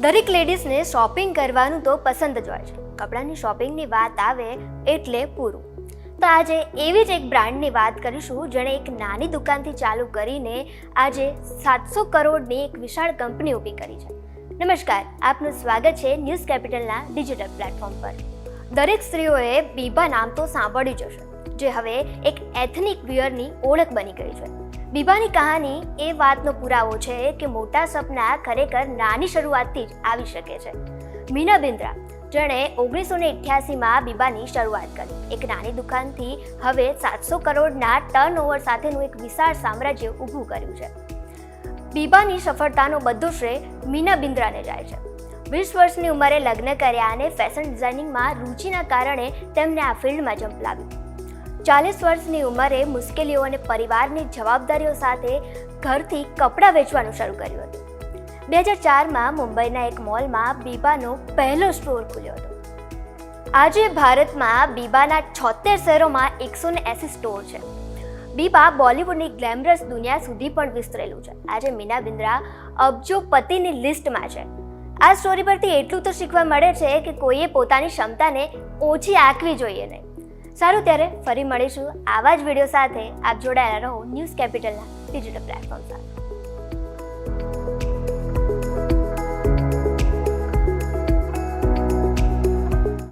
દરેક લેડીઝને શોપિંગ કરવાનું તો પસંદ જ હોય છે. કપડાની શોપિંગની વાત આવે એટલે પૂરું. તો આજે એવી જ એક બ્રાન્ડની વાત કરીશું, જેણે એક નાની દુકાનથી ચાલુ કરીને આજે સાતસો કરોડની એક વિશાળ કંપની ઊભી કરી છે. નમસ્કાર, આપનું સ્વાગત છે ન્યૂઝ કેપિટલના ડિજિટલ પ્લેટફોર્મ પર. દરેક સ્ત્રીઓએ બીબા નામ તો સાંભળ્યું જ હશે, જે હવે એક એથનિક વિયરની ઓળખ બની ગઈ છે. બીબાની કહાની એ વાતનો પુરાવો છે કે મોટા સપના ખરેખર નાની શરૂઆતથી જ આવી શકે છે. મીના બિન્દ્રા જેણે ઓગણીસો ને અઠ્યાસીમાં બીબાની શરૂઆત કરી. એક નાની દુકાનથી હવે સાતસો કરોડના ટર્ન ઓવર સાથેનું એક વિશાળ સામ્રાજ્ય ઊભું કર્યું છે. બીબાની સફળતાનો બધો શ્રેય મીના બિન્દ્રાને જાય છે. વીસ વર્ષની ઉંમરે લગ્ન કર્યા અને ફેશન ડિઝાઇનિંગમાં રુચિના કારણે તેમને આ ફિલ્ડમાં ઝંપલાવ્યું ચાલીસ વર્ષની ઉંમરે મુશ્કેલીઓ અને પરિવારની જવાબદારીઓ સાથે ઘરથી કપડાં વેચવાનું શરૂ કર્યું હતું. બે હજાર ચારમાં મુંબઈના એક મોલમાં બીબાનો પહેલો સ્ટોર ખુલ્યો હતો. આજે ભારતમાં બીબાના છોતેર શહેરોમાં એકસો ને એંસી સ્ટોર છે. બીબા બોલિવૂડની ગ્લેમરસ દુનિયા સુધી પણ વિસ્તરેલું છે. આજે મીના બિંદ્રા અબજોપતિની લિસ્ટમાં છે. આ સ્ટોરી પરથી એટલું તો શીખવા મળે છે કે કોઈએ પોતાની ક્ષમતાને ઓછી આંકવી જોઈએ નહીં. સારું ત્યારે ફરી મળીશું આવા જ વીડિયો સાથે. આપ જોડાયેલા રહો ન્યૂઝ કેપિટલના ડિજિટલ પ્લેટફોર્મ સાથે.